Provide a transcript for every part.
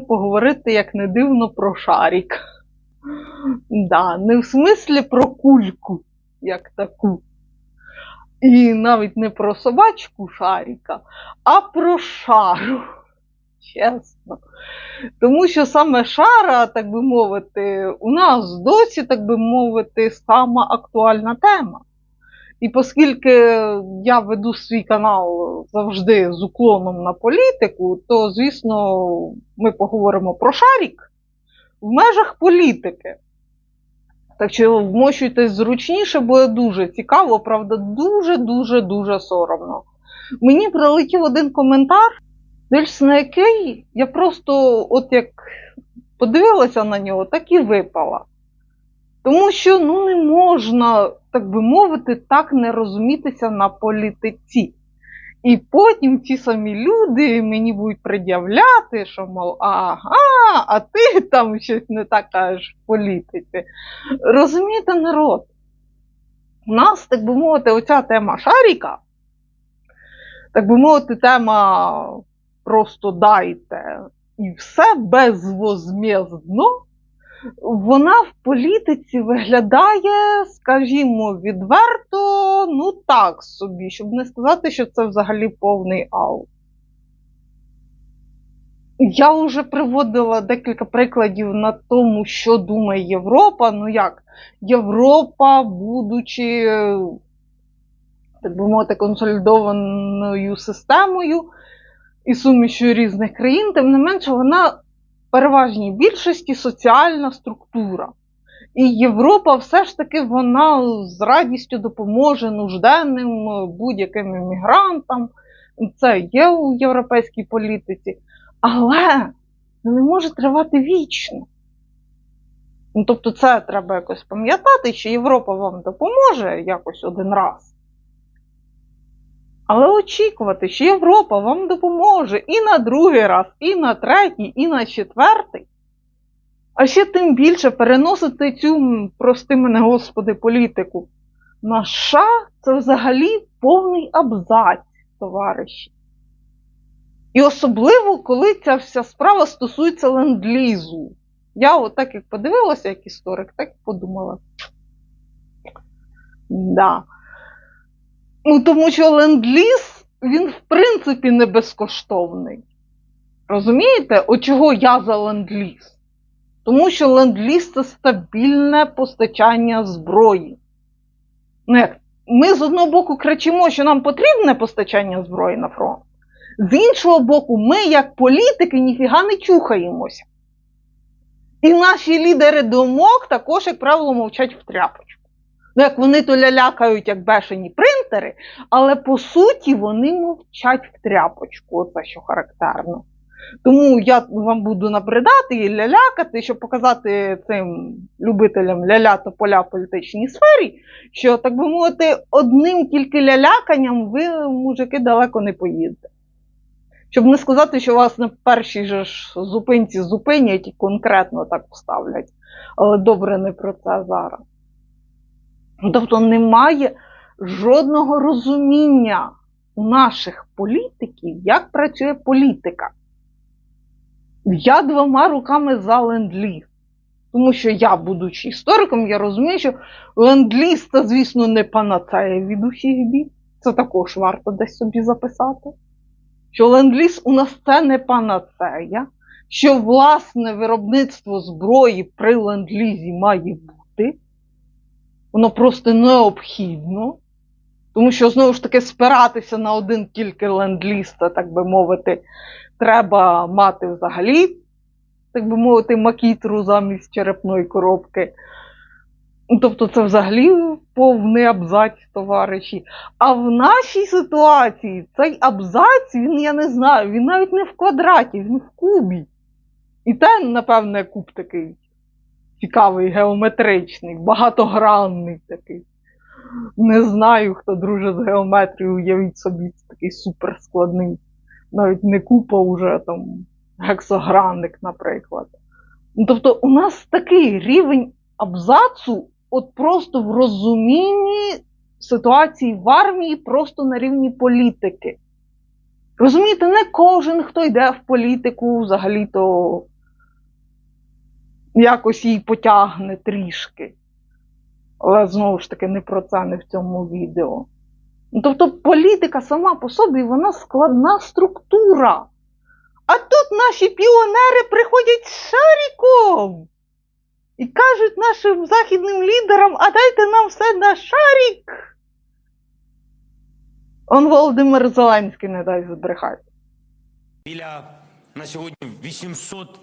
поговорити, як не дивно, про шарик. Да, не в смислі про кульку, як таку. І навіть не про собачку шарика, а про шару. Чесно. Тому що саме шара, так би мовити, у нас досі, так би мовити, сама актуальна тема. І оскільки я веду свій канал завжди з уклоном на політику, то, звісно, ми поговоримо про шарік в межах політики. Так що вмощуйтесь зручніше, буде дуже цікаво, правда, дуже-дуже дуже соромно. Мені прилетів один коментар, дивлюсь на який я просто, от як подивилася на нього, так і випала. Тому що ну, не можна, так би мовити, так не розумітися на політиці. І потім ті самі люди мені будуть пред'являти, що, мов, ага, а ти там щось не так кажеш в політиці. Розумієте, народ? У нас, так би мовити, оця тема шаріка, так би мовити, тема просто дайте і все безвозмездно, вона в політиці виглядає, скажімо, відверто, ну так собі, щоб не сказати, що це взагалі повний аут. Я вже приводила декілька прикладів на тому, що думає Європа. Ну як, Європа, будучи, так би мовити, консолідованою системою і сумішю різних країн, тим не менше, вона переважній більшості соціальна структура. І Європа все ж таки вона з радістю допоможе нужденним будь-яким іммігрантам. Це є у європейській політиці. Але це не може тривати вічно. Ну, тобто, це треба якось пам'ятати, що Європа вам допоможе якось один раз. Але очікувати, що Європа вам допоможе і на другий раз, і на третій, і на четвертий. А ще тим більше переносити цю, прости мене, Господи, політику на США це взагалі повний абзац, товариші. І особливо, коли ця вся справа стосується ленд-лізу. Я от як подивилася, як історик, так і подумала. Да. Ну, тому що ленд-ліз, він, в принципі, не безкоштовний. Розумієте, от чого я за ленд-ліз? Тому що ленд-ліз це стабільне постачання зброї. Ми з одного боку кричимо, що нам потрібне постачання зброї на фронт. З іншого боку, ми, як політики, ніфіга не чухаємося. І наші лідери думок також, як правило, мовчать в тряпочку. Ну, як вони то лялякають, як бешені принтери, але по суті вони мовчать в тряпочку, оце що характерно. Тому я вам буду набридати і лялякати, щоб показати цим любителям ляляти поля в політичній сфері, що, так би мовити, одним тільки ляляканням ви, мужики, далеко не поїдете. Щоб не сказати, що вас на першій же ж зупинці зупинять і конкретно так поставлять. Але добре не про це зараз. Тобто немає жодного розуміння у наших політиків, як працює політика. Я двома руками за ленд-ліз. Тому що я, будучи істориком, я розумію, що ленд-ліз це, звісно, не панацея від усіх бід. Це також варто десь собі записати. Що ленд-ліз у нас це не панацея, що власне виробництво зброї при ленд-лізі має бути. Воно просто необхідно. Тому що, знову ж таки, спиратися на один тільки ленд-ліз, це, так би мовити, треба мати взагалі, так би мовити, макітру замість черепної коробки. Тобто це взагалі повний абзац, товариші. А в нашій ситуації цей абзац, він, я не знаю, він навіть не в квадраті, він в кубі. І те, напевне, куб такий цікавий, геометричний, багатогранний такий. Не знаю, хто друже з геометрією, уявіть собі, такий суперскладний. Навіть не купа уже там гексогранник, наприклад. Ну, Тобто, у нас такий рівень абзацу, от просто в розумінні ситуації в армії, просто на рівні політики. Розумієте, не кожен, хто йде в політику, взагалі-то якось їй потягне трішки. Але знову ж таки не про це не в цьому відео. Ну, Тобто політика сама по собі вона складна структура. А тут наші піонери приходять з шариком і кажуть нашим західним лідерам, а дайте нам все на шарик. Он Володимир Зеленський не дасть збрехати. Біля на сьогодні 800,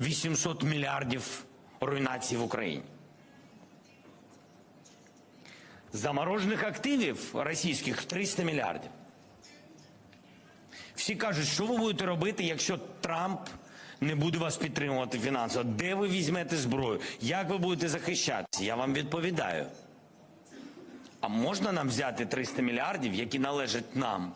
800 мільярдів руйнацій в Україні. Заморожених активів російських 300 мільярдів. Всі кажуть, що ви будете робити, якщо Трамп не буде вас підтримувати фінансово? Де ви візьмете зброю? Як ви будете захищатися? Я вам відповідаю. А можна нам взяти 300 мільярдів, які належать нам?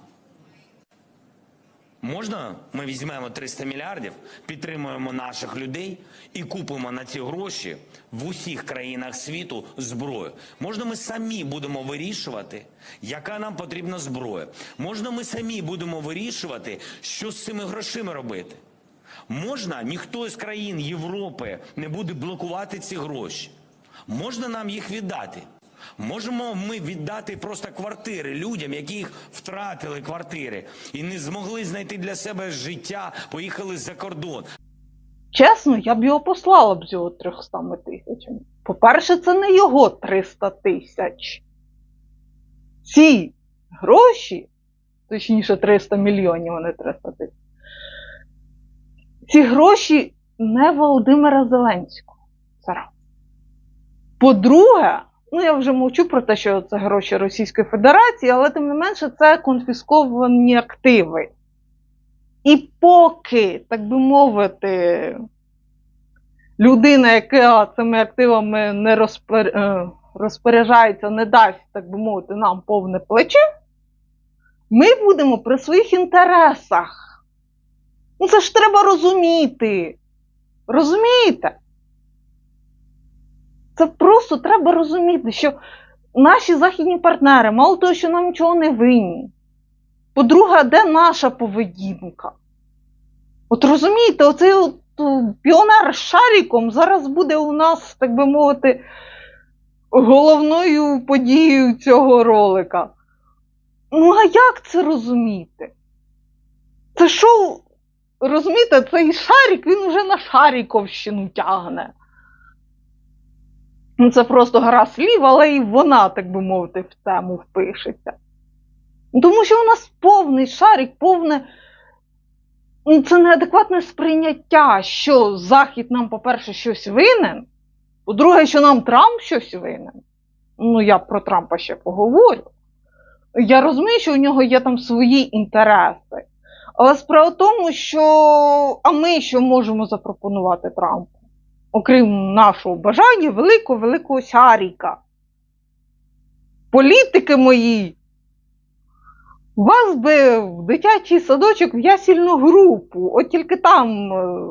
Можна ми візьмемо 300 мільярдів, підтримуємо наших людей і купимо на ці гроші в усіх країнах світу зброю. Можна ми самі будемо вирішувати, яка нам потрібна зброя. Можна ми самі будемо вирішувати, що з цими грошима робити. Можна ніхто з країн Європи не буде блокувати ці гроші. Можна нам їх віддати. Можемо ми віддати просто квартири людям, які втратили квартири і не змогли знайти для себе життя, поїхали за кордон. Чесно, я б його послала б з його 300 тисячами. По-перше, це не його 300 тисяч. Ці гроші, точніше 300 мільйонів, а не 300 тисяч. Ці гроші не Володимира Зеленського. По-друге, ну я вже мовчу про те, що це гроші Російської Федерації, але тим не менше це конфісковані активи. І поки, так би мовити, людина, яка цими активами не розпор... е, розпоряджається, не дасть, так би мовити, нам повне плече, ми будемо при своїх інтересах. Ну це ж треба розуміти. Розумієте? Це просто треба розуміти, що наші західні партнери, мало того, що нам нічого не винні. По-друге, де наша поведінка? От розумієте, оцей от піонер з шариком зараз буде у нас, так би мовити, головною подією цього ролика. Ну, а як це розуміти? Це що, розумієте, цей шарик, він вже на Шаріковщину тягне. Ну, це просто гра слів, але і вона, так би мовити, в тему впишеться. Ну, Тому що у нас повний шарик, повне. ну, Це неадекватне сприйняття, що Захід нам, по-перше, щось винен, по-друге, що нам Трамп щось винен. Ну, я про Трампа ще поговорю. Я розумію, що у нього є там свої інтереси. Але справа в тому, що а ми що можемо запропонувати Трампу? Окрім нашого бажання великого великого шаріка. Політики мої, вас би в дитячий садочок в ясільну групу, от тільки там е,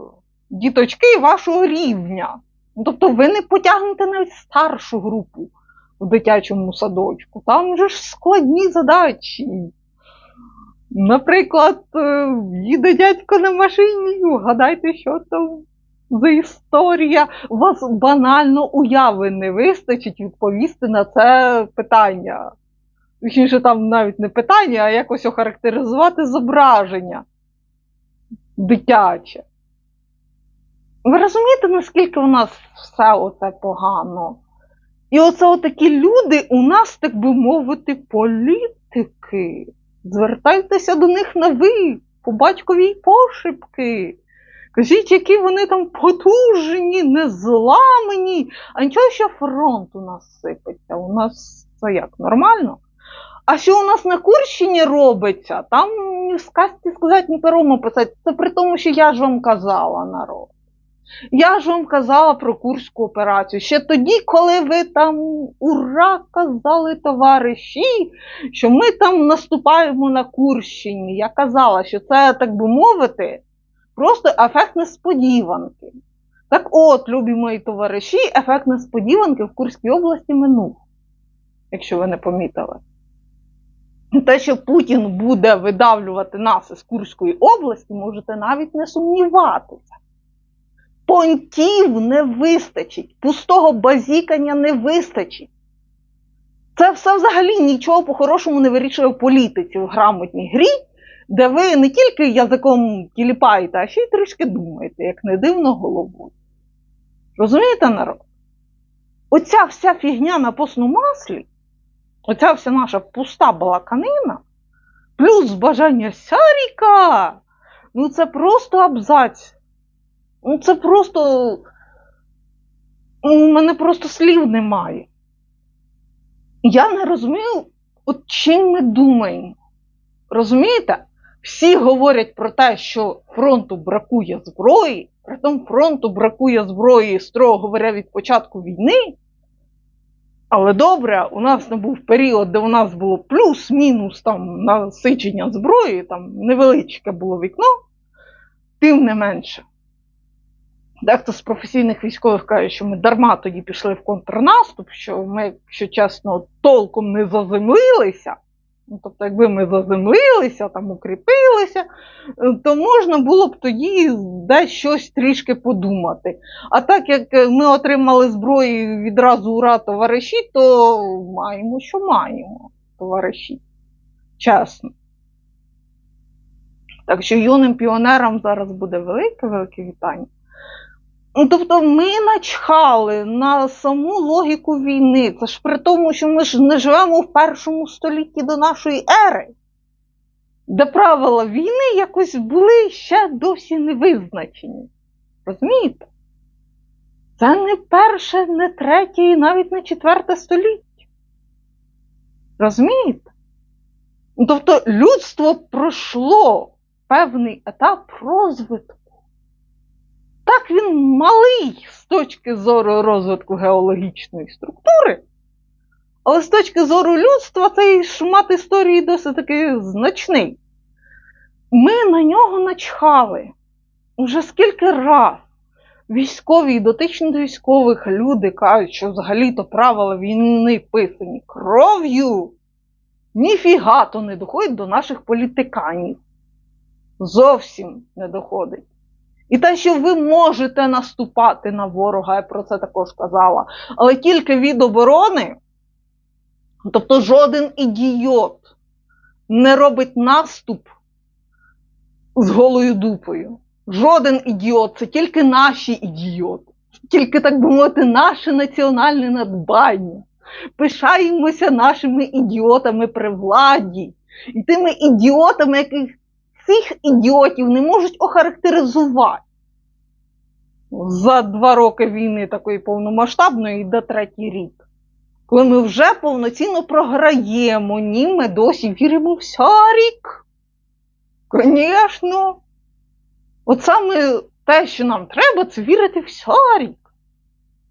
діточки вашого рівня. Ну, Тобто ви не потягнете навіть старшу групу в дитячому садочку. Там же ж складні задачі. Наприклад, е, їде дядько на машині, гадайте, що там за історія. У вас банально уяви не вистачить відповісти на це питання. Точніше, там навіть не питання, а якось охарактеризувати зображення дитяче. Ви розумієте, наскільки у нас все оце погано? І оце отакі люди у нас, так би мовити, політики. Звертайтеся до них на ви, по батьковій пошепки. Кажіть, які вони там потужні, незламні. А нічого, що фронт у нас сипеться. У нас це як нормально? А що у нас на Курщині робиться, там ні в сказці сказати, ні пером описати. Це при тому, що я ж вам казала народ. Я ж вам казала про Курську операцію. Ще тоді, коли ви там ура казали, товариші, що ми там наступаємо на Курщині. Я казала, що це, так би мовити, просто ефект несподіванки. Так от, любі мої товариші, ефект несподіванки в Курській області минув, якщо ви не помітили. Те, що Путін буде видавлювати нас із Курської області, можете навіть не сумніватися. Понтів не вистачить, пустого базікання не вистачить. Це все взагалі нічого по-хорошому не вирішує в політиці в грамотній грі, де ви не тільки язиком тіліпаєте, а ще й трішки думаєте, як не дивно головою. Розумієте, народ? Оця вся фігня на постному маслі, оця вся наша пуста балаканина, плюс бажання сяріка, ну це просто абзац. Ну це просто. Ну, У мене просто слів немає. Я не розумію, от чим ми думаємо. Розумієте? Всі говорять про те, що фронту бракує зброї, притом фронту бракує зброї, строго говоря, від початку війни. Але добре, у нас не був період, де у нас було плюс-мінус там насичення зброї, там невеличке було вікно, тим не менше. Дехто з професійних військових каже, що ми дарма тоді пішли в контрнаступ, що ми, якщо чесно, толком не заземлилися. Ну, тобто, якби ми заземлилися, там укріпилися, е, то можна було б тоді десь щось трішки подумати. А так як ми отримали зброю відразу ура, товариші, то маємо, що маємо, товариші. Чесно. Так що юним піонерам зараз буде велике-велике вітання. Ну, Тобто ми начхали на саму логіку війни. Це ж при тому, що ми ж не живемо в першому столітті до нашої ери, де правила війни якось були ще досі не визначені. Розумієте? Це не перше, не третє і навіть не четверте століття. Розумієте? Ну, Тобто людство пройшло певний етап розвитку. Так він малий з точки зору розвитку геологічної структури, але з точки зору людства цей шмат історії досить таки значний. Ми на нього начхали уже скільки раз. Військові і дотичні до військових люди кажуть, що взагалі-то правила війни писані кров'ю. Ніфіга то не доходить до наших політиканів. Зовсім не доходить. І те, що ви можете наступати на ворога, я про це також казала, але тільки від оборони, тобто жоден ідіот не робить наступ з голою дупою. Жоден ідіот, це тільки наші ідіоти, тільки, так би мовити, наше національне надбання. Пишаємося нашими ідіотами при владі і тими ідіотами, яких цих ідіотів не можуть охарактеризувати. За два роки війни такої повномасштабної йде третій рік. Коли ми вже повноцінно програємо, ні, ми досі віримо в сярік. Звісно. От саме те, що нам треба, це вірити в сярік.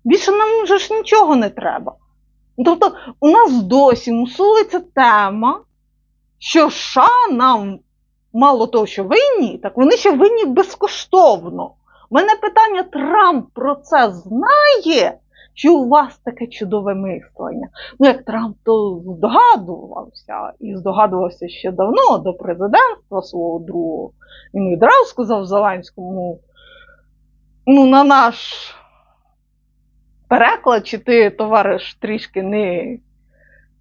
Більше нам вже ж нічого не треба. Тобто, у нас досі мусулиться тема, що США нам мало того, що винні, так вони ще винні безкоштовно. У мене питання: Трамп про це знає, що у вас таке чудове мислення. Ну, як Трамп то здогадувався, і здогадувався ще давно до президентства свого другого. Він відразу сказав Зеленському, ну, на наш переклад, чи ти, товариш, трішки не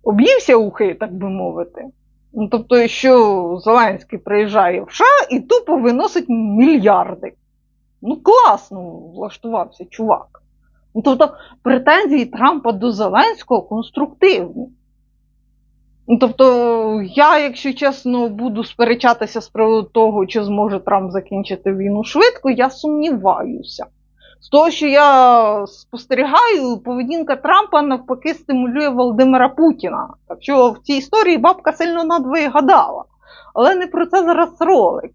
об'ївся ухи, так би мовити. Ну, тобто, що Зеленський приїжджає в США і тупо виносить мільярди. Ну, класно влаштувався чувак. Ну, тобто, претензії Трампа до Зеленського конструктивні. Ну, тобто, я, якщо чесно, буду сперечатися з приводу того, чи зможе Трамп закінчити війну швидко, я сумніваюся. З того, що я спостерігаю, поведінка Трампа навпаки стимулює Володимира Путіна. Так що в цій історії бабка сильно надвоє гадала. Але не про це зараз ролик,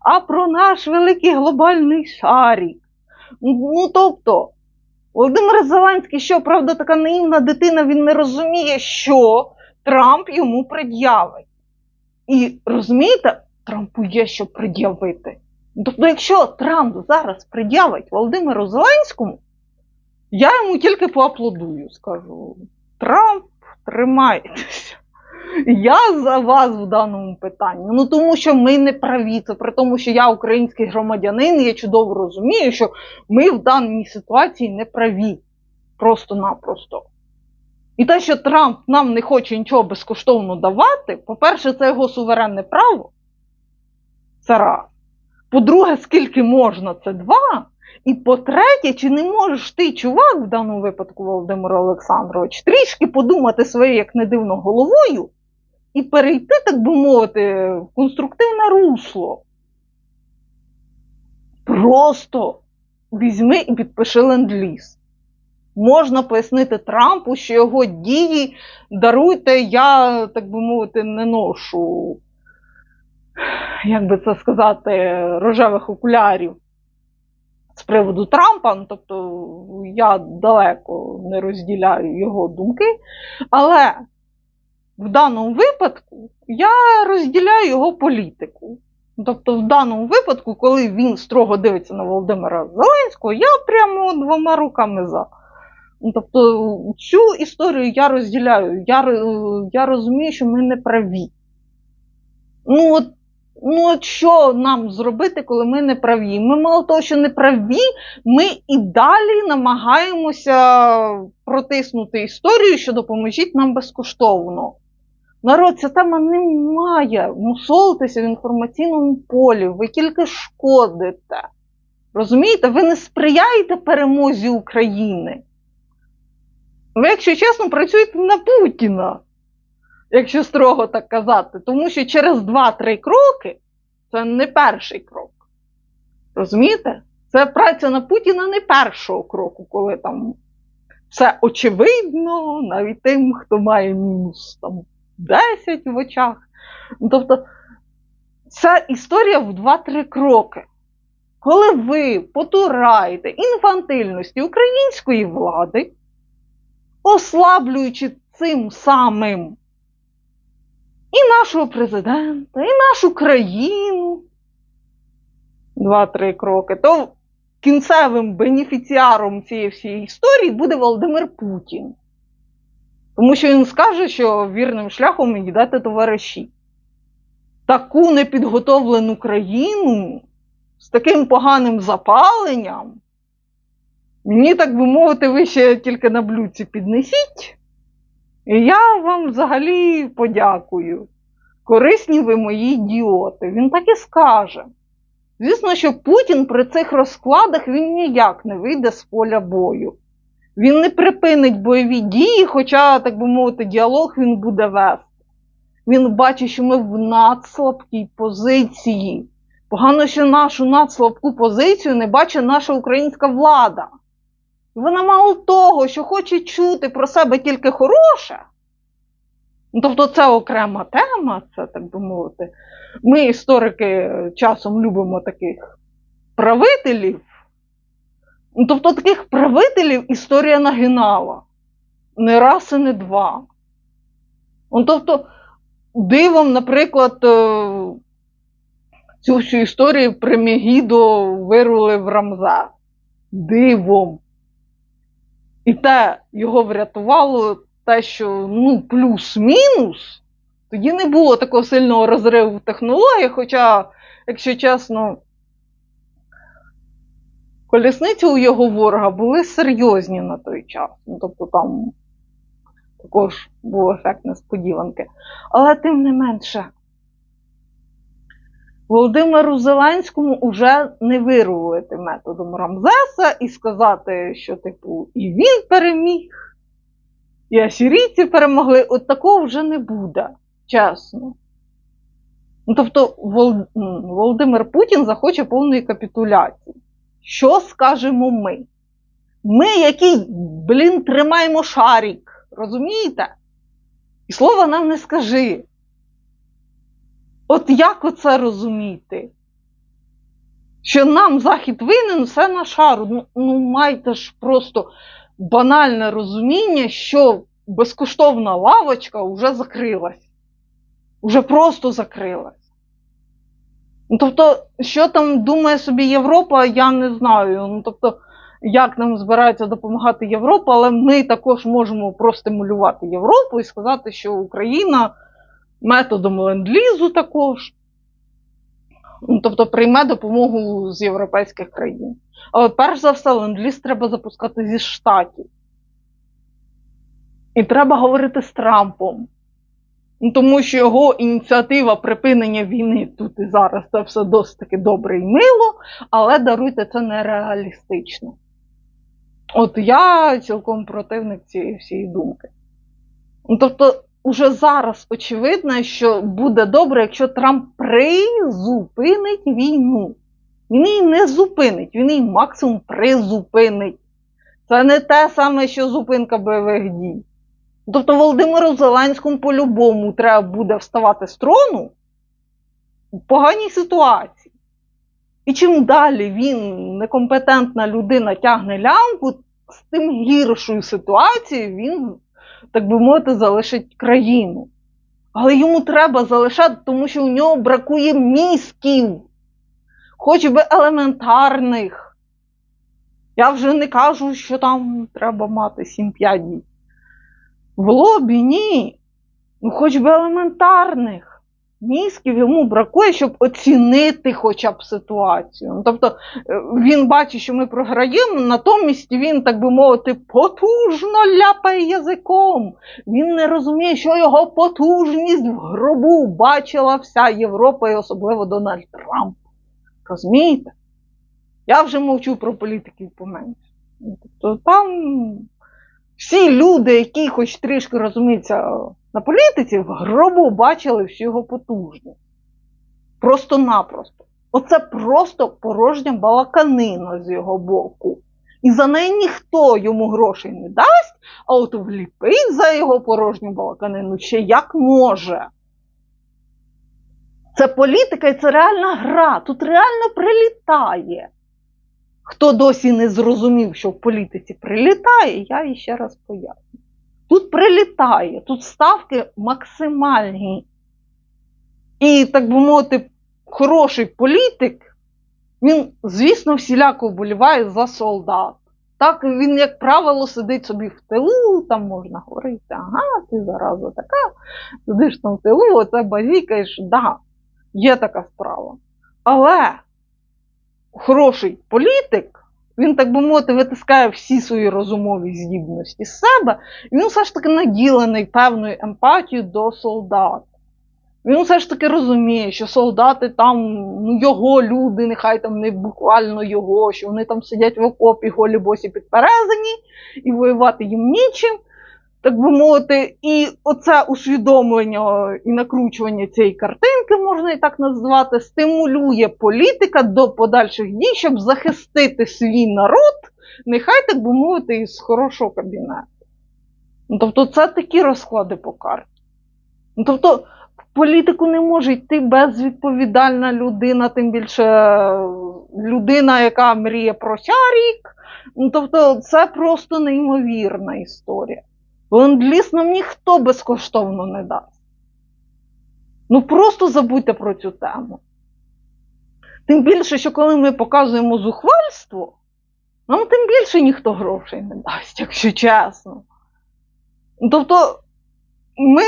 а про наш великий глобальний шарік. Ну, тобто, Володимир Зеленський, що правда, така наївна дитина, він не розуміє, що Трамп йому пред'явить. І розумієте, Трампу є що пред'явити. Тобто, якщо Трамп зараз пред'явить Володимиру Зеленському, я йому тільки поаплодую, скажу. Трамп, тримайтеся. Я за вас в даному питанні. Ну тому що ми не праві. Це при тому, що я український громадянин, я чудово розумію, що ми в даній ситуації не праві. Просто-напросто. І те, що Трамп нам не хоче нічого безкоштовно давати, по-перше, це його суверенне право. Це раз. По-друге, скільки можна, це два. І по-третє, чи не можеш ти, чувак, в даному випадку Володимир Олександрович, трішки подумати своєю, як не дивно, головою і перейти, так би мовити, в конструктивне русло. Просто візьми і підпиши ленд-ліз. Можна пояснити Трампу, що його дії даруйте, я, так би мовити, не ношу, як би це сказати, рожевих окулярів з приводу Трампа. Ну, тобто я далеко не розділяю його думки. Але в даному випадку я розділяю його політику. Тобто, в даному випадку, коли він строго дивиться на Володимира Зеленського, я прямо двома руками за. Ну, Тобто цю історію я розділяю. Я, я розумію, що ми не праві. Ну от, ну от що нам зробити, коли ми не праві? Ми мало того, що не праві, ми і далі намагаємося протиснути історію, що допоможіть нам безкоштовно. Народ, ця тема не має мусолитися в інформаційному полі. Ви тільки шкодите. Розумієте, ви не сприяєте перемозі України. Ви, якщо чесно, працюєте на Путіна, якщо строго так казати. Тому що через 2-3 кроки це не перший крок. Розумієте? Це праця на Путіна не першого кроку, коли там все очевидно, навіть тим, хто має мінус там 10 в очах. Ну, Тобто, ця історія в 2-3 кроки. Коли ви потураєте інфантильності української влади, ослаблюючи цим самим і нашого президента, і нашу країну, два-три кроки, то кінцевим бенефіціаром цієї всієї історії буде Володимир Путін. Тому що він скаже, що вірним шляхом йдете товариші. Таку непідготовлену країну з таким поганим запаленням. Мені, так би мовити, ви ще тільки на блюдці піднесіть. І я вам взагалі подякую. Корисні ви мої ідіоти. Він так і скаже. Звісно, що Путін при цих розкладах він ніяк не вийде з поля бою. Він не припинить бойові дії, хоча, так би мовити, діалог він буде вести. Він бачить, що ми в надслабкій позиції. Погано, що нашу надслабку позицію не бачить наша українська влада. Вона мало того, що хоче чути про себе тільки хороше. Ну, Тобто це окрема тема, це так би мовити. Ми, історики, часом любимо таких правителів. Ну, Тобто таких правителів історія нагинала. Не раз і не два. Ну, тобто, дивом, наприклад, е, цю всю історію при Мегідо вирулив Рамзес. Дивом. І те його врятувало те, що ну, плюс-мінус, тоді не було такого сильного розриву в технологіях, хоча, якщо чесно, колісниці у його ворога були серйозні на той час. Ну, тобто там також був ефект несподіванки. Але тим не менше, Володимиру Зеленському вже не вирулити методом Рамзеса і сказати, що, типу, і він переміг, і асірійці перемогли. От такого вже не буде, чесно. Ну, тобто, Володимир Путін захоче повної капітуляції. Що скажемо ми? Ми, які, блін, тримаємо шарик, розумієте? І слова нам не скажи. От як оце розуміти? Що нам Захід винен все на шару. Ну, ну майте ж просто банальне розуміння, що безкоштовна лавочка вже закрилась. Уже просто закрилась. Ну, тобто, що там думає собі Європа, я не знаю. Ну, тобто, як нам збирається допомагати Європа, але ми також можемо простимулювати Європу і сказати, що Україна методом ленд-лізу також. Ну, Тобто прийме допомогу з європейських країн. Але перш за все, ленд-ліз треба запускати зі штатів. І треба говорити з Трампом. Ну, Тому що його ініціатива припинення війни тут і зараз це все досить таки добре і мило, але даруйте це нереалістично. От я цілком противник цієї всієї думки. Ну, тобто, уже зараз очевидно, що буде добре, якщо Трамп призупинить війну. Він її не зупинить, він її максимум призупинить. Це не те саме, що зупинка бойових дій. Тобто Володимиру Зеленському по-любому треба буде вставати з трону в поганій ситуації. І чим далі він, некомпетентна людина, тягне лямку, з тим гіршою ситуацією він, так би мовити, залишить країну. Але йому треба залишати, тому що у нього бракує мізків, хоч би елементарних. Я вже не кажу, що там треба мати 7-5 дій. В лобі ні. Ну, хоч би елементарних. Мізків йому бракує, щоб оцінити хоча б ситуацію. Ну, тобто е, він бачить, що ми програємо, натомість він, так би мовити, потужно ляпає язиком. Він не розуміє, що його потужність в гробу бачила вся Європа і особливо Дональд Трамп. Розумієте? Я вже мовчу про політиків поменше. Ну, Тобто там всі люди, які хоч трішки розуміються на політиці, в гробу бачили всю його потужність. Просто-напросто. Оце просто порожня балаканина з його боку. І за неї ніхто йому грошей не дасть, а от вліпить за його порожню балаканину ще як може. Це політика і це реальна гра. Тут реально прилітає. Хто досі не зрозумів, що в політиці прилітає, я іще раз поясню. Тут прилітає, тут ставки максимальні. І, так би мовити, хороший політик, він, звісно, всіляко вболіває за солдат. Так він, як правило, сидить собі в тилу, там можна говорити, ага, ти зараза така, сидиш там в тилу, оце базікаєш, да, є така справа. Але хороший політик, він, так би мовити, витискає всі свої розумові здібності з себе, і він все ж таки наділений певною емпатією до солдат. Він все ж таки розуміє, що солдати там, ну його люди, нехай там не буквально його, що вони там сидять в окопі, голі босі підперезані, і воювати їм нічим, так би мовити, і оце усвідомлення і накручування цієї картинки, можна і так назвати, стимулює політика до подальших дій, щоб захистити свій народ, нехай так би мовити, із хорошого кабінету. Ну, тобто, це такі розклади по карті. Ну, тобто, в політику не може йти безвідповідальна людина, тим більше людина, яка мріє про сярік. Ну, тобто, це просто неймовірна історія. Ленд-ліз ніхто безкоштовно не дасть. Ну просто забудьте про цю тему. Тим більше, що коли ми показуємо зухвальство, нам тим більше ніхто грошей не дасть, якщо чесно. Тобто ми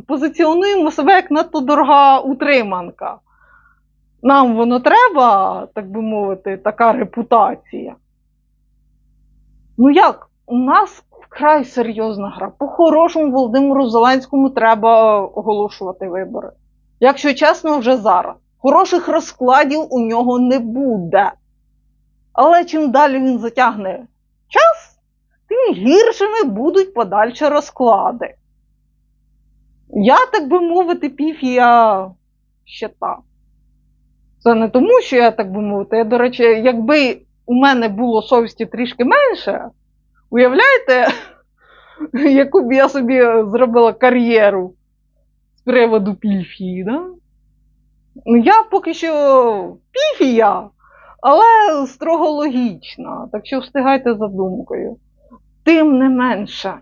позиціонуємо себе як надто дорога утриманка. Нам воно треба, так би мовити, така репутація. Ну як? У нас вкрай серйозна гра. По-хорошому Володимиру Зеленському треба оголошувати вибори. Якщо чесно, вже зараз. Хороших розкладів у нього не буде. Але чим далі він затягне час, тим гіршими будуть подальші розклади. Я, так би мовити, піфія щита. Це не тому, що я так би мовити. Я, до речі, якби у мене було совісті трішки менше, уявляєте, яку б я собі зробила кар'єру з приводу піфії, да? Ну, я поки що піфія, але строго логічна, так що встигайте за думкою. Тим не менше,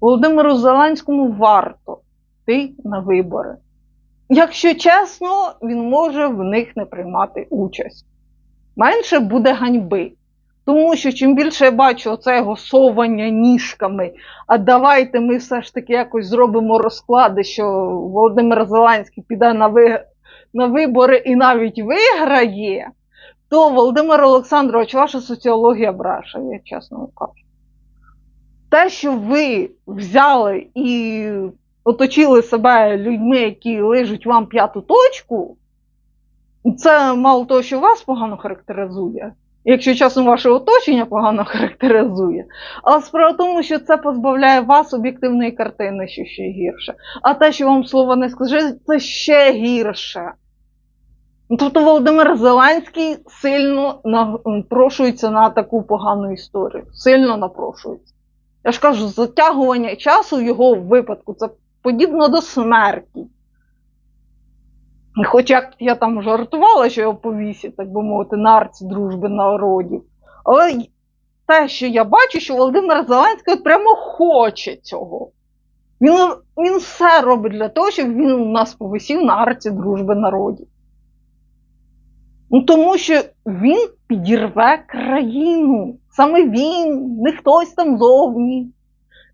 Володимиру Зеленському варто йти на вибори. Якщо чесно, він може в них не приймати участь. Менше буде ганьби. Тому що чим більше я бачу оце його совання ніжками, а давайте ми все ж таки якось зробимо розклади, що Володимир Зеленський піде на, ви... на вибори і навіть виграє, то Володимир Олександрович, ваша соціологія бреше, я чесно кажу. Те, що ви взяли і оточили себе людьми, які лижуть вам п'яту точку, це мало того, що вас погано характеризує, якщо часом ваше оточення погано характеризує, але справа в тому, що це позбавляє вас об'єктивної картини, що ще гірше. А те, що вам слово не скаже, це ще гірше. Тобто Володимир Зеленський сильно напрошується на таку погану історію. Сильно напрошується. Я ж кажу, затягування часу в його випадку це подібно до смерті. І Хоч я там жартувала, що його повісять, так би мовити, на арці дружби народів. Але те, що я бачу, що Володимир Зеленський прямо хоче цього. Він, він все робить для того, щоб він у нас повисів на арці дружби народів. Ну, тому що він підірве країну. Саме він, не хтось там зовні,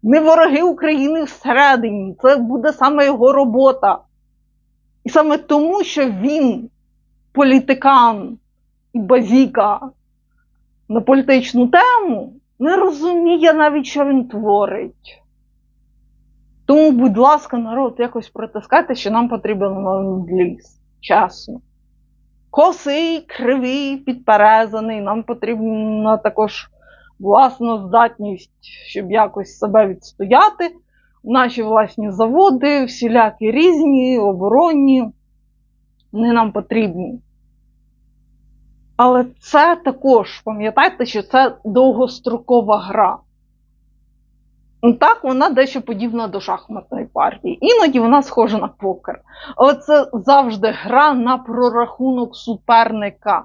не вороги України всередині. Це буде саме його робота. І саме тому, що він політикан і базіка на політичну тему, не розуміє навіть, що він творить. Тому, будь ласка, народ, якось протискайте, що нам потрібен ліс. Чесно. Косий, кривий, підперезаний, нам потрібна також власна здатність, щоб якось себе відстояти. Наші власні заводи, всілякі різні, оборонні, вони нам потрібні. Але це також, пам'ятайте, що це довгострокова гра. Так, вона дещо подібна до шахматної партії. Іноді вона схожа на покер. Але це завжди гра на прорахунок суперника,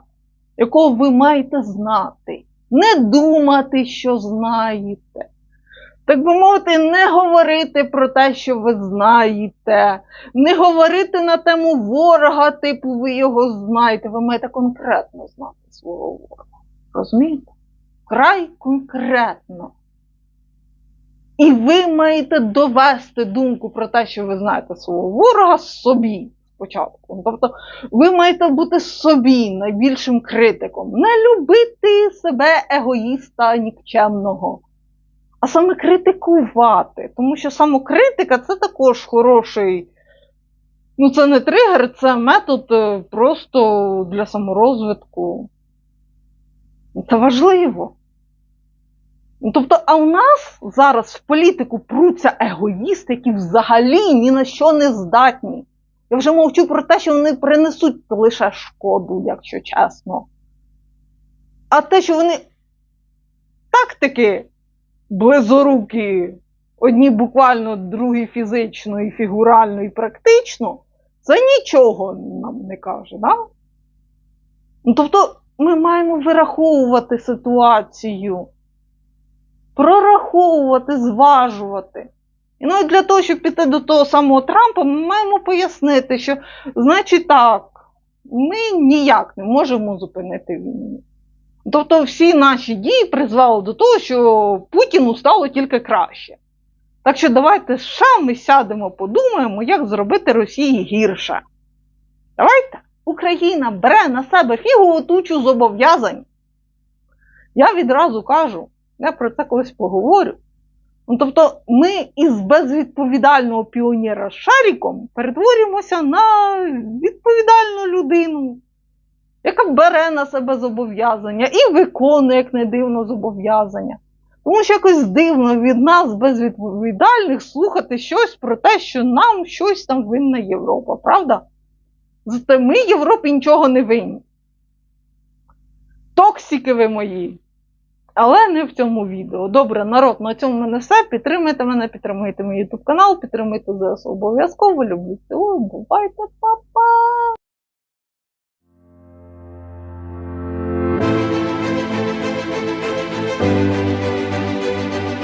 якого ви маєте знати. Не думати, що знаєте. Так би мовити, не говорити про те, що ви знаєте, не говорити на тему ворога, типу, ви його знаєте. Ви маєте конкретно знати свого ворога. Розумієте? Край конкретно. І ви маєте довести думку про те, що ви знаєте свого ворога собі спочатку. Тобто ви маєте бути собі найбільшим критиком, не любити себе егоїста нікчемного, а саме критикувати. Тому що самокритика це також хороший. Ну, це не тригер, це метод е, просто для саморозвитку. Це важливо. Ну, Тобто, а у нас зараз в політику пруться егоїсти, які взагалі ні на що не здатні. Я вже мовчу про те, що вони принесуть лише шкоду, якщо чесно. А те, що вони тактики близорукі, одні буквально, другі фізично, і фігурально, і практично, це нічого нам не каже, да? Ну, тобто, ми маємо вираховувати ситуацію прораховувати, зважувати. І навіть для того, щоб піти до того самого Трампа, ми маємо пояснити, що, значить, так, ми ніяк не можемо зупинити війну. Тобто всі наші дії призвели до того, що Путіну стало тільки краще. Так що давайте США ми сядемо, подумаємо, як зробити Росії гірше. Давайте Україна бере на себе фігову тучу зобов'язань. Я відразу кажу, я про це колись поговорю. Ну, тобто, ми із безвідповідального піонера шаріком перетворюємося на відповідальну людину, яка бере на себе зобов'язання і виконує, як не дивно, зобов'язання. Тому що якось дивно від нас, безвідповідальних, слухати щось про те, що нам щось там винна Європа, правда? Зате ми Європі нічого не винні. Токсики ви мої. Але не в цьому відео. Добре, народ, на цьому мене все. Підтримайте мене, підтримуйте мій YouTube канал, підтримуйте ЗСУ обов'язково. Люблю цілую, бувайте, па-па!